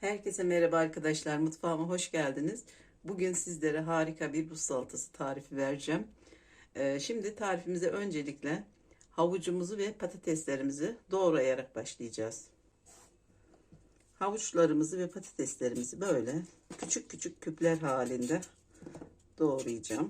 Herkese merhaba arkadaşlar. Mutfağıma hoş geldiniz. Bugün sizlere harika bir buz salatası tarifi vereceğim. Ee, şimdi tarifimize öncelikle havucumuzu ve patateslerimizi doğrayarak başlayacağız. Havuçlarımızı ve patateslerimizi böyle küçük küçük küpler halinde doğrayacağım.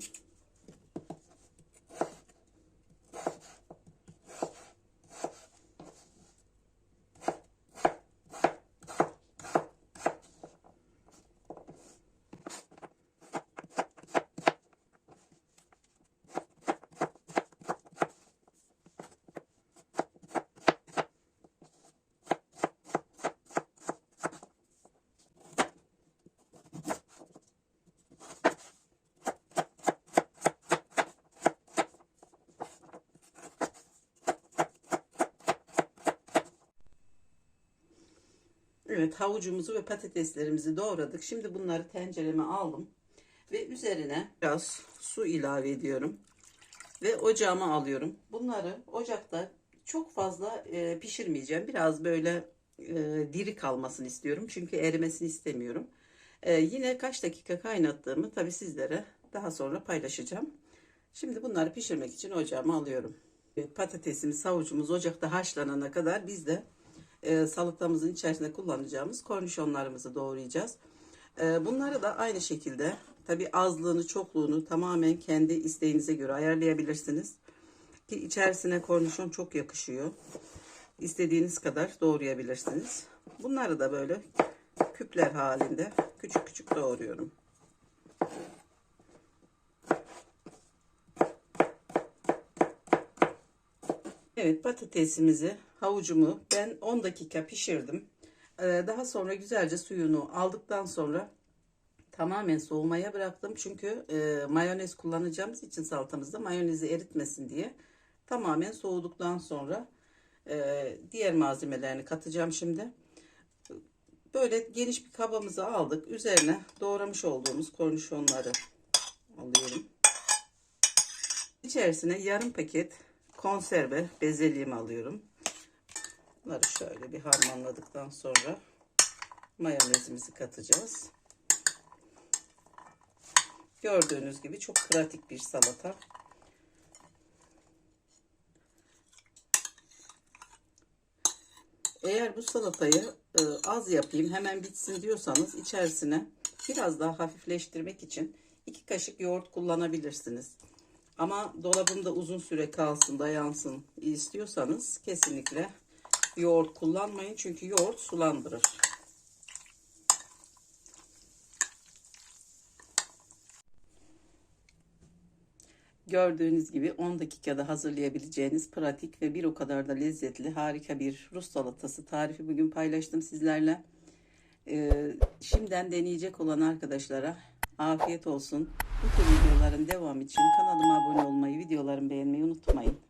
Evet havucumuzu ve patateslerimizi doğradık. Şimdi bunları tencereme aldım. Ve üzerine biraz su ilave ediyorum. Ve ocağıma alıyorum. Bunları ocakta çok fazla e, pişirmeyeceğim. Biraz böyle e, diri kalmasını istiyorum. Çünkü erimesini istemiyorum. E, yine kaç dakika kaynattığımı tabi sizlere daha sonra paylaşacağım. Şimdi bunları pişirmek için ocağıma alıyorum. E, Patatesimiz, havucumuz ocakta haşlanana kadar biz de e, salatamızın içerisinde kullanacağımız kornişonlarımızı doğrayacağız. E, bunları da aynı şekilde tabi azlığını çokluğunu tamamen kendi isteğinize göre ayarlayabilirsiniz. Ki içerisine kornişon çok yakışıyor. İstediğiniz kadar doğrayabilirsiniz. Bunları da böyle küpler halinde küçük küçük doğruyorum. Evet patatesimizi, havucumu ben 10 dakika pişirdim. Ee, daha sonra güzelce suyunu aldıktan sonra tamamen soğumaya bıraktım. Çünkü e, mayonez kullanacağımız için salatamızda mayonezi eritmesin diye tamamen soğuduktan sonra e, diğer malzemelerini katacağım şimdi. Böyle geniş bir kabımızı aldık. Üzerine doğramış olduğumuz kornişonları alıyorum. İçerisine yarım paket konserve bezelyemi alıyorum. Bunları şöyle bir harmanladıktan sonra mayonezimizi katacağız. Gördüğünüz gibi çok pratik bir salata. Eğer bu salatayı e, az yapayım hemen bitsin diyorsanız içerisine biraz daha hafifleştirmek için iki kaşık yoğurt kullanabilirsiniz. Ama dolabımda uzun süre kalsın, dayansın istiyorsanız kesinlikle yoğurt kullanmayın. Çünkü yoğurt sulandırır. Gördüğünüz gibi 10 dakikada hazırlayabileceğiniz pratik ve bir o kadar da lezzetli harika bir Rus salatası tarifi bugün paylaştım sizlerle. Ee, şimdiden deneyecek olan arkadaşlara afiyet olsun. Bu tür videoların devam için kanalıma abone olmayı, videolarımı beğenmeyi unutmayın.